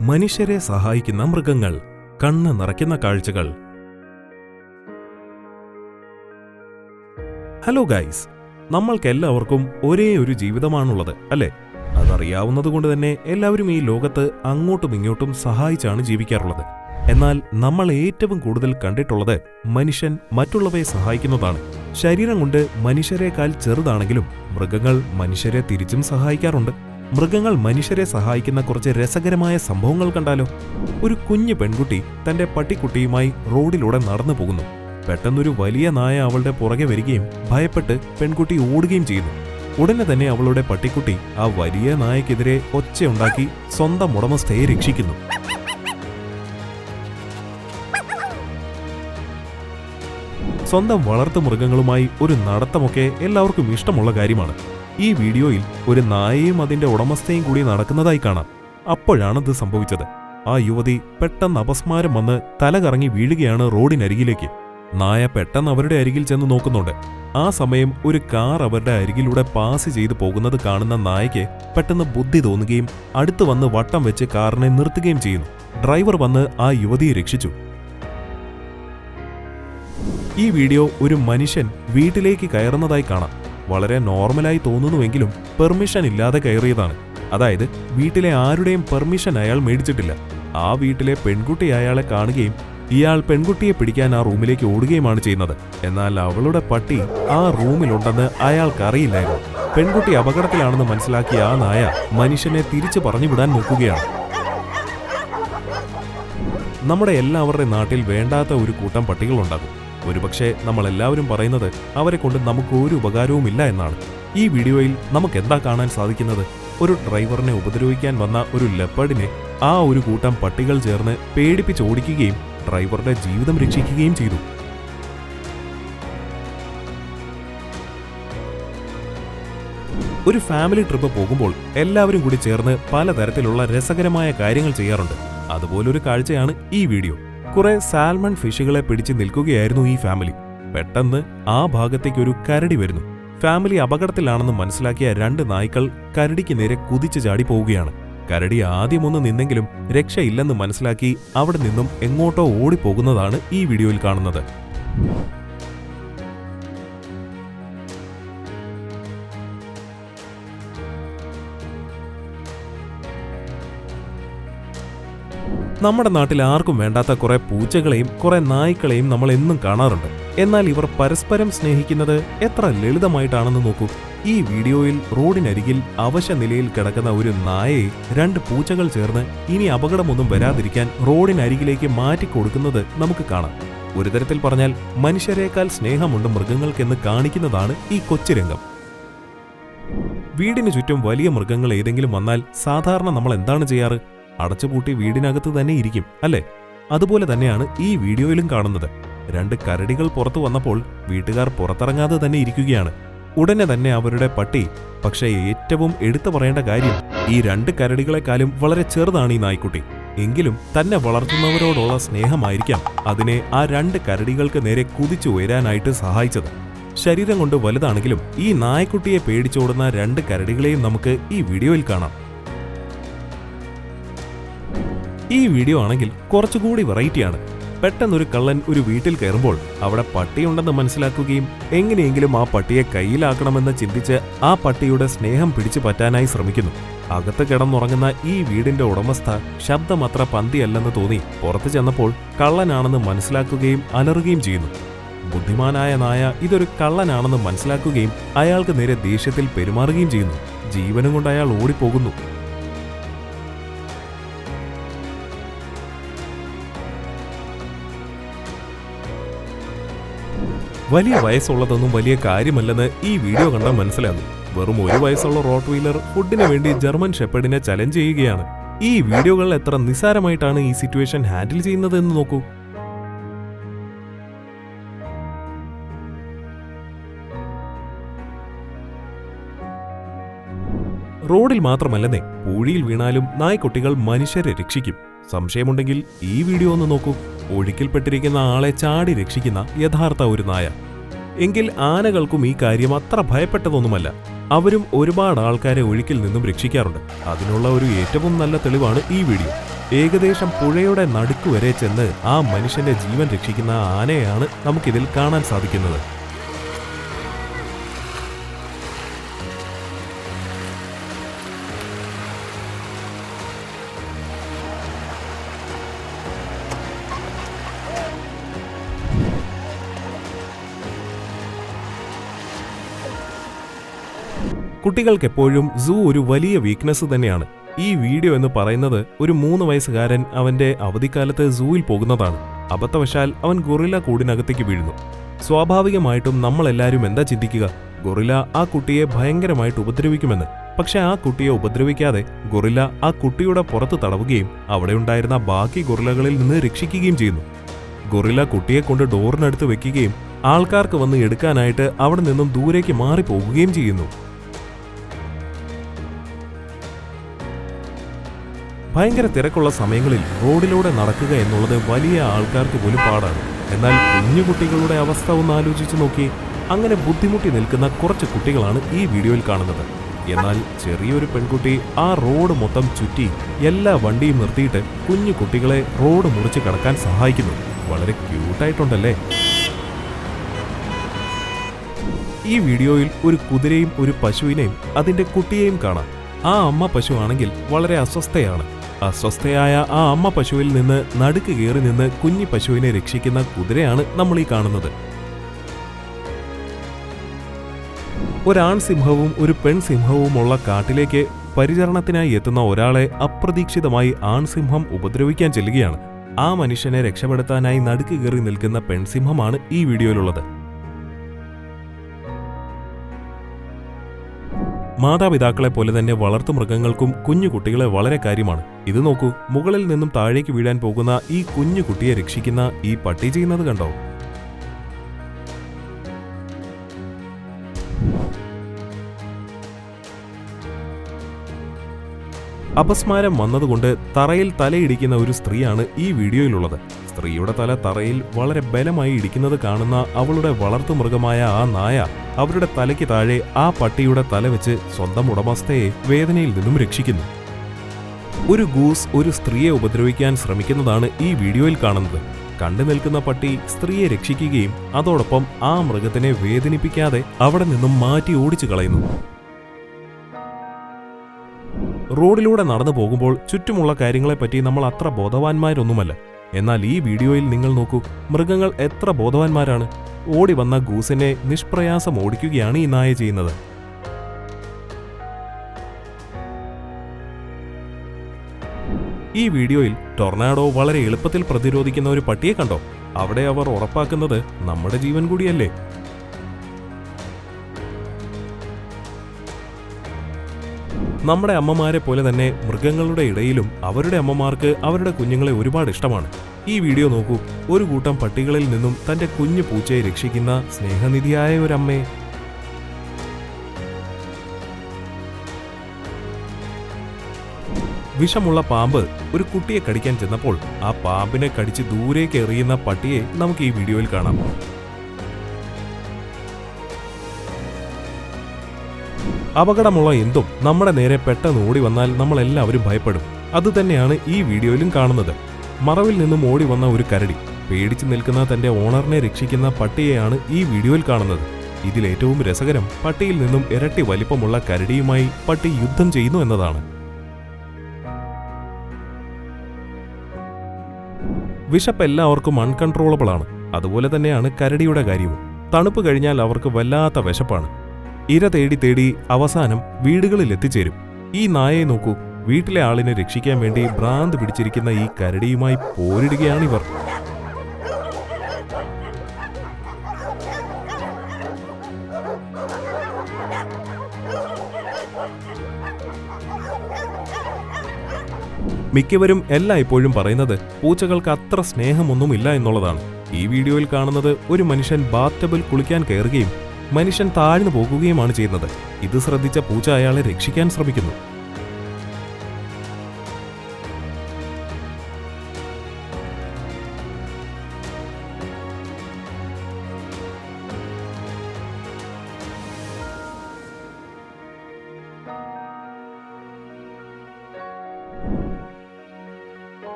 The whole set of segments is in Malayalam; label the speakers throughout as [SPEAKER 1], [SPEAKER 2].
[SPEAKER 1] മനുഷ്യരെ സഹായിക്കുന്ന മൃഗങ്ങൾ കണ്ണ് നിറയ്ക്കുന്ന കാഴ്ചകൾ. ഹലോ ഗൈസ് നമ്മൾക്കെല്ലാവർക്കും ഒരേ ഒരു ജീവിതമാണുള്ളത് അല്ലേ? അതറിയാവുന്നതുകൊണ്ട് തന്നെ എല്ലാവരും ഈ ലോകത്ത് അങ്ങോട്ടും ഇങ്ങോട്ടും സഹായിച്ചാണ് ജീവിക്കാറുള്ളത്. എന്നാൽ നമ്മൾ ഏറ്റവും കൂടുതൽ കണ്ടിട്ടുള്ളത് മനുഷ്യൻ മറ്റുള്ളവയെ സഹായിക്കുന്നതാണ്. ശരീരം കൊണ്ട് മനുഷ്യരെക്കാൾ ചെറുതാണെങ്കിലും മൃഗങ്ങൾ മനുഷ്യരെ തിരിച്ചും സഹായിക്കാറുണ്ട്. മൃഗങ്ങൾ മനുഷ്യരെ സഹായിക്കുന്ന കുറച്ച് രസകരമായ സംഭവങ്ങൾ കണ്ടാലോ? ഒരു കുഞ്ഞു പെൺകുട്ടി തന്റെ പട്ടിക്കുട്ടിയുമായി റോഡിലൂടെ നടന്നു പോകുന്നു. പെട്ടെന്നൊരു വലിയ നായ അവളുടെ പുറകെ വരികയും ഭയപ്പെട്ട് പെൺകുട്ടി ഓടുകയും ചെയ്യുന്നു. ഉടനെ തന്നെ അവളുടെ പട്ടിക്കുട്ടി ആ വലിയ നായക്കെതിരെ ഒച്ചയുണ്ടാക്കി സ്വന്തം ഉടമസ്ഥയെ രക്ഷിക്കുന്നു. സ്വന്തം വളർത്തു മൃഗങ്ങളുമായി ഒരു നടത്തമൊക്കെ എല്ലാവർക്കും ഇഷ്ടമുള്ള കാര്യമാണ്. ഈ വീഡിയോയിൽ ഒരു നായയും അതിന്റെ ഉടമസ്ഥയും കൂടി നടക്കുന്നതായി കാണാം. അപ്പോഴാണത് സംഭവിച്ചത്. ആ യുവതി പെട്ടെന്ന് അപസ്മാരം വന്ന് തലകറങ്ങി വീഴുകയാണ് റോഡിനരികിലേക്ക്. നായ പെട്ടെന്ന് അവരുടെ അരികിൽ ചെന്ന് നോക്കുന്നുണ്ട്. ആ സമയം ഒരു കാർ അവരുടെ അരികിലൂടെ പാസ് ചെയ്തു പോകുന്നത് കാണുന്ന നായയ്ക്ക് പെട്ടെന്ന് ബുദ്ധി തോന്നുകയും അടുത്ത് വന്ന് വട്ടം വെച്ച് കാറിനെ നിർത്തുകയും ചെയ്യുന്നു. ഡ്രൈവർ വന്ന് ആ യുവതിയെ രക്ഷിച്ചു. ഈ വീഡിയോ ഒരു മനുഷ്യൻ വീട്ടിലേക്ക് കയറുന്നതായി കാണാം. വളരെ നോർമലായി തോന്നുന്നുവെങ്കിലും പെർമിഷൻ ഇല്ലാതെ കയറിയതാണ്. അതായത് വീട്ടിലെ ആരുടെയും പെർമിഷൻ അയാൾ മേടിച്ചിട്ടില്ല. ആ വീട്ടിലെ പെൺകുട്ടി അയാളെ കാണുകയും ഇയാൾ പെൺകുട്ടിയെ പിടിക്കാൻ ആ റൂമിലേക്ക് ഓടുകയുമാണ് ചെയ്യുന്നത്. എന്നാൽ അവളുടെ പട്ടി ആ റൂമിലുണ്ടെന്ന് അയാൾക്കറിയില്ലായിരുന്നു. പെൺകുട്ടി അപകടത്തിലാണെന്ന് മനസ്സിലാക്കിയ ആ നായ മനുഷ്യനെ തിരിച്ചു പറഞ്ഞു വിടാൻ നോക്കുകയാണ്. നമ്മുടെ എല്ലാവരുടെ നാട്ടിൽ വേണ്ടാത്ത ഒരു കൂട്ടം പട്ടികളുണ്ടാകും. ഒരുപക്ഷെ നമ്മളെല്ലാവരും പറയുന്നത് അവരെ കൊണ്ട് നമുക്ക് ഒരു ഉപകാരവുമില്ല എന്നാണ്. ഈ വീഡിയോയിൽ നമുക്ക് എന്താ കാണാൻ സാധിക്കുന്നത്? ഒരു ഡ്രൈവറിനെ ഉപദ്രവിക്കാൻ വന്ന ഒരു ലെപ്പർഡിനെ ആ ഒരു കൂട്ടം പട്ടികൾ ചേർന്ന് പേടിപ്പിച്ച് ഓടിക്കുകയും ഡ്രൈവറുടെ ജീവിതം രക്ഷിക്കുകയും ചെയ്തു. ഒരു ഫാമിലി ട്രിപ്പ് പോകുമ്പോൾ എല്ലാവരും കൂടി ചേർന്ന് പലതരത്തിലുള്ള രസകരമായ കാര്യങ്ങൾ ചെയ്യാറുണ്ട്. അതുപോലൊരു കാഴ്ചയാണ് ഈ വീഡിയോ. കുറെ സാൽമൺ ഫിഷുകളെ പിടിച്ച് നിൽക്കുകയായിരുന്നു ഈ ഫാമിലി. പെട്ടെന്ന് ആ ഭാഗത്തേക്ക് ഒരു കരടി വരുന്നു. ഫാമിലി അപകടത്തിലാണെന്ന് മനസ്സിലാക്കിയ രണ്ട് നായ്ക്കൾ കരടിക്ക് നേരെ കുതിച്ചു ചാടി പോവുകയാണ്. കരടി ആദ്യമൊന്ന് നിന്നെങ്കിലും രക്ഷയില്ലെന്ന് മനസ്സിലാക്കി അവിടെ നിന്നും എങ്ങോട്ടോ ഓടിപ്പോകുന്നതാണ് ഈ വീഡിയോയിൽ കാണുന്നത്. നമ്മുടെ നാട്ടിൽ ആർക്കും വേണ്ടാത്ത കുറെ പൂച്ചകളെയും കുറെ നായ്ക്കളെയും നമ്മൾ എന്നും കാണാറുണ്ട്. എന്നാൽ ഇവർ പരസ്പരം സ്നേഹിക്കുന്നത് എത്ര ലളിതമായിട്ടാണെന്ന് നോക്കൂ. ഈ വീഡിയോയിൽ റോഡിനരികിൽ അവശ നിലയിൽ കിടക്കുന്ന ഒരു നായയെ രണ്ട് പൂച്ചകൾ ചേർന്ന് ഇനി അപകടമൊന്നും വരാതിരിക്കാൻ റോഡിനരികിലേക്ക് മാറ്റിക്കൊടുക്കുന്നത് നമുക്ക് കാണാം. ഒരു തരത്തിൽ പറഞ്ഞാൽ മനുഷ്യരെക്കാൾ സ്നേഹമുണ്ട് മൃഗങ്ങൾക്കെന്ന് കാണിക്കുന്നതാണ് ഈ കൊച്ചുരംഗം. വീടിനു ചുറ്റും വലിയ മൃഗങ്ങൾ ഏതെങ്കിലും വന്നാൽ സാധാരണ നമ്മൾ എന്താണ് ചെയ്യാറ്? അടച്ചുപൂട്ടി വീടിനകത്ത് തന്നെ ഇരിക്കും അല്ലേ? അതുപോലെ തന്നെയാണ് ഈ വീഡിയോയിലും കാണുന്നത്. രണ്ട് കരടികൾ പുറത്തു വന്നപ്പോൾ വീട്ടുകാർ പുറത്തിറങ്ങാതെ തന്നെ ഇരിക്കുകയാണ്. ഉടനെ തന്നെ അവരുടെ പട്ടി പക്ഷേ ഏറ്റവും എടുത്തു പറയേണ്ട കാര്യം ഈ രണ്ട് കരടികളെക്കാളും വളരെ ചെറുതാണ് ഈ നായ്ക്കുട്ടി. എങ്കിലും തന്നെ വളർത്തുന്നവരോടുള്ള സ്നേഹമായിരിക്കാം അതിനെ ആ രണ്ട് കരടികൾക്ക് നേരെ കുതിച്ചു ഉയരാനായിട്ട് സഹായിച്ചത്. ശരീരം കൊണ്ട് വലുതാണെങ്കിലും ഈ നായ്ക്കുട്ടിയെ പേടിച്ചോടുന്ന രണ്ട് കരടികളെയും നമുക്ക് ഈ വീഡിയോയിൽ കാണാം. ഈ വീഡിയോ ആണെങ്കിൽ കുറച്ചുകൂടി വെറൈറ്റിയാണ് പെട്ടെന്നൊരു കള്ളൻ ഒരു വീട്ടിൽ കയറുമ്പോൾ അവിടെ പട്ടിയുണ്ടെന്ന് മനസ്സിലാക്കുകയും എങ്ങനെയെങ്കിലും ആ പട്ടിയെ കയ്യിലാക്കണമെന്ന് ചിന്തിച്ച് ആ പട്ടിയുടെ സ്നേഹം പിടിച്ചു പറ്റാനായി ശ്രമിക്കുന്നു. അകത്ത് കിടന്നുറങ്ങുന്ന ഈ വീടിന്റെ ഉടമസ്ഥ ശബ്ദം അത്ര പന്തിയല്ലെന്ന് തോന്നി പുറത്തു ചെന്നപ്പോൾ കള്ളനാണെന്ന് മനസ്സിലാക്കുകയും അലറുകയും ചെയ്യുന്നു. ബുദ്ധിമാനായ നായ ഇതൊരു കള്ളനാണെന്ന് മനസ്സിലാക്കുകയും അയാൾക്ക് നേരെ ദേഷ്യത്തിൽ പെരുമാറുകയും ചെയ്യുന്നു. ജീവനും കൊണ്ട് അയാൾ ഓടിപ്പോകുന്നു. വലിയ വയസ്സുള്ളതൊന്നും വലിയ കാര്യമല്ലെന്ന് ഈ വീഡിയോ കണ്ടാൽ മനസ്സിലാകും. വെറും ഒരു വയസ്സുള്ള റോട്ട് വീലർ ഫുഡിന് വേണ്ടി ജർമ്മൻ ഷെപ്പേഡിനെ ചലഞ്ച് ചെയ്യുകയാണ്. ഈ വീഡിയോകൾ എത്ര നിസ്സാരമായിട്ടാണ് ഈ സിറ്റുവേഷൻ ഹാൻഡിൽ ചെയ്യുന്നത് എന്ന് നോക്കൂ. റോഡിൽ മാത്രമല്ലെന്നേ പൂഴിയിൽ വീണാലും നായ്ക്കുട്ടികൾ മനുഷ്യരെ രക്ഷിക്കും. സംശയമുണ്ടെങ്കിൽ ഈ വീഡിയോ ഒന്ന് നോക്കൂ. ഒഴുക്കിൽപ്പെട്ടിരിക്കുന്ന ആളെ ചാടി രക്ഷിക്കുന്ന യഥാർത്ഥ ഒരു നായ. എങ്കിൽ ആനകൾക്കും ഈ കാര്യം അത്ര ഭയപ്പെട്ടതൊന്നുമല്ല. അവരും ഒരുപാട് ആൾക്കാരെ ഒഴുക്കിൽ നിന്നും രക്ഷിക്കാറുണ്ട്. അതിനുള്ള ഒരു ഏറ്റവും നല്ല തെളിവാണ് ഈ വീഡിയോ. ഏകദേശം പുഴയുടെ നടുക്ക് വരെ ചെന്ന് ആ മനുഷ്യന്റെ ജീവൻ രക്ഷിക്കുന്ന ആനയാണ് നമുക്കിതിൽ കാണാൻ സാധിക്കുന്നത്. കുട്ടികൾക്ക് എപ്പോഴും സൂ ഒരു വലിയ വീക്ക്നെസ് തന്നെയാണ്. ഈ വീഡിയോ എന്ന് പറയുന്നത് ഒരു മൂന്ന് വയസ്സുകാരൻ അവന്റെ അവധിക്കാലത്ത് സൂവിൽ പോകുന്നതാണ്. അബദ്ധവശാൽ അവൻ ഗൊറില കൂടിനകത്തേക്ക് വീഴുന്നു. സ്വാഭാവികമായിട്ടും നമ്മളെല്ലാവരും എന്താ ചിന്തിക്കുക? ഗൊറില ആ കുട്ടിയെ ഭയങ്കരമായിട്ട് ഉപദ്രവിക്കുമെന്ന്. പക്ഷെ ആ കുട്ടിയെ ഉപദ്രവിക്കാതെ ഗൊറില ആ കുട്ടിയുടെ പുറത്ത് തടവുകയും അവിടെ ഉണ്ടായിരുന്ന ബാക്കി ഗൊറിലകളിൽ നിന്ന് രക്ഷിക്കുകയും ചെയ്യുന്നു. ഗൊറില കുട്ടിയെ കൊണ്ട് ഡോറിനടുത്ത് വെക്കുകയും ആൾക്കാർക്ക് വന്ന് എടുക്കാനായിട്ട് അവിടെ നിന്നും ദൂരേക്ക് മാറിപ്പോകുകയും ചെയ്യുന്നു. ഭയങ്കര തിരക്കുള്ള സമയങ്ങളിൽ റോഡിലൂടെ നടക്കുക എന്നുള്ളത് വലിയ ആൾക്കാർക്ക് പോലും പാടാണ്. എന്നാൽ കുഞ്ഞു കുട്ടികളുടെ അവസ്ഥ ഒന്ന് ആലോചിച്ച് നോക്കി അങ്ങനെ ബുദ്ധിമുട്ടി നിൽക്കുന്ന കുറച്ച് കുട്ടികളാണ് ഈ വീഡിയോയിൽ കാണുന്നത്. എന്നാൽ ചെറിയൊരു പെൺകുട്ടി ആ റോഡ് മൊത്തം ചുറ്റി എല്ലാ വണ്ടിയും നിർത്തിയിട്ട് കുഞ്ഞു കുട്ടികളെ റോഡ് മുറിച്ച് കടക്കാൻ സഹായിക്കുന്നു. വളരെ ക്യൂട്ടായിട്ടുണ്ടല്ലേ? ഈ വീഡിയോയിൽ ഒരു കുതിരയും ഒരു പശുവിനെയും അതിന്റെ കുട്ടിയെയും കാണാം. ആ അമ്മ പശു ആണെങ്കിൽ വളരെ അസ്വസ്ഥയാണ്. അസ്വസ്ഥയായ ആ അമ്മ പശുവിൽ നിന്ന് നടുക്ക് കയറി നിന്ന് കുഞ്ഞി പശുവിനെ രക്ഷിക്കുന്ന കുതിരയാണ് നമ്മൾ ഈ കാണുന്നത്. ഒരാൺ സിംഹവും ഒരു പെൺ സിംഹവുമുള്ള കാട്ടിലേക്ക് പരിചരണത്തിനായി എത്തുന്ന ഒരാളെ അപ്രതീക്ഷിതമായി ആൺസിംഹം ഉപദ്രവിക്കാൻ ചെല്ലുകയാണ്. ആ മനുഷ്യനെ രക്ഷപ്പെടുത്താനായി നടുക്ക് കയറി നിൽക്കുന്ന പെൺസിംഹമാണ് ഈ വീഡിയോയിലുള്ളത്. മാതാപിതാക്കളെ പോലെ തന്നെ വളർത്തു മൃഗങ്ങൾക്കും കുഞ്ഞു കുട്ടികളെ വളരെ കാര്യമാണ്. ഇത് നോക്കൂ മുകളിൽ നിന്നും താഴേക്ക് വീഴാൻ പോകുന്ന ഈ കുഞ്ഞു കുട്ടിയെ രക്ഷിക്കുന്ന ഈ പട്ടി ചെയ്യുന്നത് കണ്ടോ? അപസ്മാരം വന്നതുകൊണ്ട് തറയിൽ തലയിടിക്കുന്ന ഒരു സ്ത്രീയാണ് ഈ വീഡിയോയിലുള്ളത്. സ്ത്രീയുടെ തല തറയിൽ വളരെ ബലമായി ഇടിക്കുന്നത് കാണുന്ന അവളുടെ വളർത്തുമൃഗമായ ആ നായ അവരുടെ തലയ്ക്ക് താഴെ ആ പട്ടിയുടെ തല വെച്ച് സ്വന്തം ഉടമസ്ഥയെ വേദനയിൽ നിന്നും രക്ഷിക്കുന്നു. ഒരു ഗൂസ് ഒരു സ്ത്രീയെ ഉപദ്രവിക്കാൻ ശ്രമിക്കുന്നതാണ് ഈ വീഡിയോയിൽ കാണുന്നത്. കണ്ടു നിൽക്കുന്ന പട്ടി സ്ത്രീയെ രക്ഷിക്കുകയും അതോടൊപ്പം ആ മൃഗത്തിനെ വേദനിപ്പിക്കാതെ അവിടെ നിന്നും മാറ്റി ഓടിച്ചു കളയുന്നു. റോഡിലൂടെ നടന്നു പോകുമ്പോൾ ചുറ്റുമുള്ള കാര്യങ്ങളെപ്പറ്റി നമ്മൾ അത്ര ബോധവാന്മാരൊന്നുമല്ല. എന്നാൽ ഈ വീഡിയോയിൽ നിങ്ങൾ നോക്കൂ മൃഗങ്ങൾ എത്ര ബോധവാന്മാരാണ്. ഓടി വന്ന ഗൂസിനെ നിഷ്പ്രയാസം ഓടിക്കുകയാണ് ഈ നായ ചെയ്യുന്നത്. ഈ വീഡിയോയിൽ ടൊർണാഡോ വളരെ എളുപ്പത്തിൽ പ്രതിരോധിക്കുന്ന ഒരു പട്ടിയെ കണ്ടോ? അവിടെ അവർ ഉറപ്പാക്കുന്നത് നമ്മുടെ ജീവൻ കൂടിയല്ലേ? നമ്മുടെ അമ്മമാരെ പോലെ തന്നെ മൃഗങ്ങളുടെ ഇടയിലും അവരുടെ അമ്മമാർക്ക് അവരുടെ കുഞ്ഞുങ്ങളെ ഒരുപാട് ഇഷ്ടമാണ്. ഈ വീഡിയോ നോക്കൂ. ഒരു കൂട്ടം പട്ടികളിൽ നിന്നും തന്റെ കുഞ്ഞു പൂച്ചയെ രക്ഷിക്കുന്ന സ്നേഹനിധിയായ ഒരു ഒരമ്മയെ വിഷമുള്ള പാമ്പ് ഒരു കുട്ടിയെ കടിക്കാൻ ചെന്നപ്പോൾ ആ പാമ്പിനെ കടിച്ച് ദൂരേക്ക് എറിയുന്ന പട്ടിയെ നമുക്ക് ഈ വീഡിയോയിൽ കാണാം. അപകടമുള്ള എന്തും നമ്മുടെ നേരെ പെട്ടെന്ന് ഓടി വന്നാൽ നമ്മളെല്ലാവരും ഭയപ്പെടും. അതുതന്നെയാണ് ഈ വീഡിയോയിലും കാണുന്നത്. മറവിൽ നിന്നും ഓടി വന്ന ഒരു കരടി പേടിച്ചു നിൽക്കുന്ന തന്റെ ഓണറിനെ രക്ഷിക്കുന്ന പട്ടിയെയാണ് ഈ വീഡിയോയിൽ കാണുന്നത്. ഇതിലേറ്റവും രസകരം പട്ടിയിൽ നിന്നും ഇരട്ടി വലിപ്പമുള്ള കരടിയുമായി പട്ടി യുദ്ധം ചെയ്യുന്നു എന്നതാണ്. വിശപ്പ് എല്ലാവർക്കും അൺകൺട്രോളബിൾ ആണ്. അതുപോലെ തന്നെയാണ് കരടിയുടെ കാര്യവും. തണുപ്പ് കഴിഞ്ഞാൽ അവർക്ക് വല്ലാത്ത വിശപ്പാണ്. ഇര തേടി തേടി അവസാനം വീടുകളിൽ എത്തിച്ചേരും ഈ നായയെ നോക്കൂ. വീട്ടിലെ ആളിനെ രക്ഷിക്കാൻ വേണ്ടി ഭ്രാന്ത് പിടിച്ചിരിക്കുന്ന ഈ കരടിയുമായി പോരിടുകയാണിവർ. മിക്കവരും എല്ലായ്പ്പോഴും പറയുന്നത് പൂച്ചകൾക്ക് അത്ര സ്നേഹമൊന്നുമില്ല എന്നുള്ളതാണ്. ഈ വീഡിയോയിൽ കാണുന്നത് ഒരു മനുഷ്യൻ ബാത്തബിൽ കുളിക്കാൻ കയറുകയും മനുഷ്യൻ താഴ്ന്നു പോകുകയുമാണ് ചെയ്യുന്നത്. ഇത് ശ്രദ്ധിച്ച പൂച്ച അയാളെ രക്ഷിക്കാൻ ശ്രമിക്കുന്നു.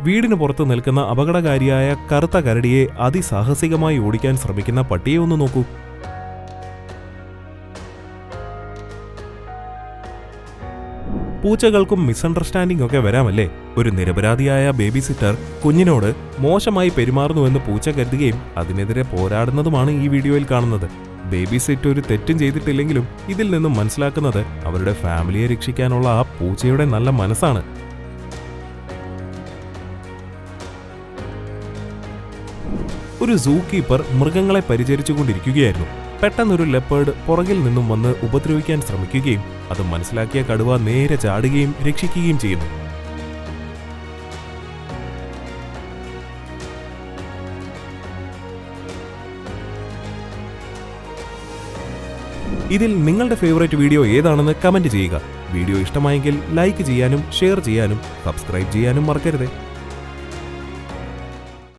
[SPEAKER 1] വീടിന് പുറത്ത് നിൽക്കുന്ന അപകടകാരിയായ കറുത്ത കരടിയെ അതിസാഹസികമായി ഓടിക്കാൻ ശ്രമിക്കുന്ന പട്ടിയെ ഒന്ന് നോക്കൂ. പൂച്ചകൾക്കും മിസ്അണ്ടർസ്റ്റാൻഡിംഗ് ഒക്കെ വരാമല്ലേ? ഒരു നിരപരാധിയായ ബേബി സിറ്റർ കുഞ്ഞിനോട് മോശമായി പെരുമാറുന്നുവെന്ന് പൂച്ച കരുതുകയും അതിനെതിരെ പോരാടുന്നതുമാണ് ഈ വീഡിയോയിൽ കാണുന്നത്. ബേബി സിറ്റ് ഒരു തെറ്റും ചെയ്തിട്ടില്ലെങ്കിലും ഇതിൽ നിന്നും മനസ്സിലാക്കുന്നത് അവരുടെ ഫാമിലിയെ രക്ഷിക്കാനുള്ള ആ പൂച്ചയുടെ നല്ല മനസ്സാണ്. ഒരു സൂ കീപ്പർ മൃഗങ്ങളെ പരിചരിച്ചുകൊണ്ടിരിക്കുകയായിരുന്നു. പെട്ടെന്നൊരു ലെപ്പേർഡ് പുറകിൽ നിന്നും വന്ന് ഉപദ്രവിക്കാൻ ശ്രമിക്കുകയും അത് മനസ്സിലാക്കിയ കടുവ നേരെ ചാടുകയും രക്ഷിക്കുകയും ചെയ്യുന്നു. ഇതിൽ നിങ്ങളുടെ ഫേവറേറ്റ് വീഡിയോ ഏതാണെന്ന് കമന്റ് ചെയ്യുക. വീഡിയോ ഇഷ്ടമായെങ്കിൽ ലൈക്ക് ചെയ്യാനും ഷെയർ ചെയ്യാനും സബ്സ്ക്രൈബ് ചെയ്യാനും മറക്കരുത്.